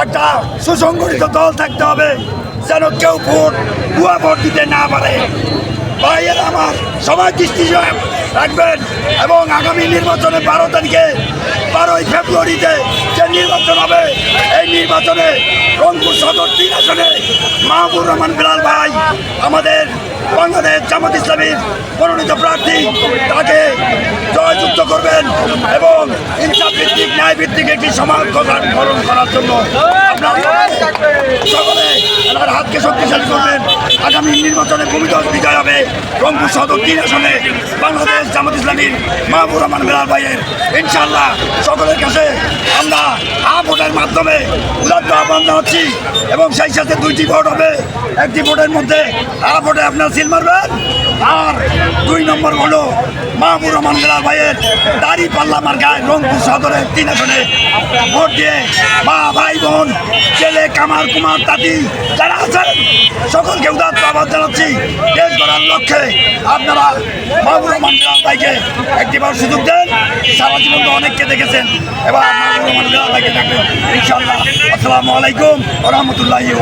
একটা সুসংগঠিত দল থাকতে হবে যেন কেউ ভোট, ভুয়া ভোট দিতে না পারে। ভাইয়ের আমার সবাই দৃষ্টি রাখবেন এবং আগামী নির্বাচনে বারো তারিখে, বারোই ফেব্রুয়ারিতে যে নির্বাচন হবে, এই নির্বাচনে রংপুর সদর তিন আসনে মাহবুব রহমান বিলাল ভাই, আমাদের বাংলাদেশ জামাত ইসলামীর মনোনীত প্রার্থী, তাকে করবেন এবং ইনসাফ ভিত্তিক, ন্যায় ভিত্তিক একটি সমাজ গঠন করার জন্য আপনার সকলে এনার হাতকে শক্তিশালী করবেন। আগামী নির্বাচনে ভূমিদল বিজয় হবে। রংপুর সদর তিন আসনে বাংলাদেশ জামাত ইসলামীর মাহবুব রহমান বেলাল ভাইয়ের। ইনশাল্লাহ সকলের কাছে আমরা আ ভোটের মাধ্যমে উদাত্ত আহ্বান জানাচ্ছি এবং সেই সাথে দুইটি ভোট হবে। একটি ভোটের মধ্যে আ ভোটে আপনার সিল মারবেন আর দুই নম্বর হলো মাহবুব রহমান বেলাল ভাইয়ের দাড়ি পাল্লা মার্কায় রংপুর সদরের তিন আসনে ভোট দিয়ে মা ভাই বোন ছেলে কামার কুমার, তাঁতি যারা আছেন, সকলকে উদার আহ্বান জানাচ্ছি। দেশ গড়ার লক্ষ্যে আপনারা মাহবুব রহমান ভাইকে একটিবার সুযোগ দেন। সারা জীবন অনেককে দেখেছেন। এবার মাহবুব রহমান দেখবেন। ইনশাআল্লাহ। আসসালামু আলাইকুম রহমতুল্লাহি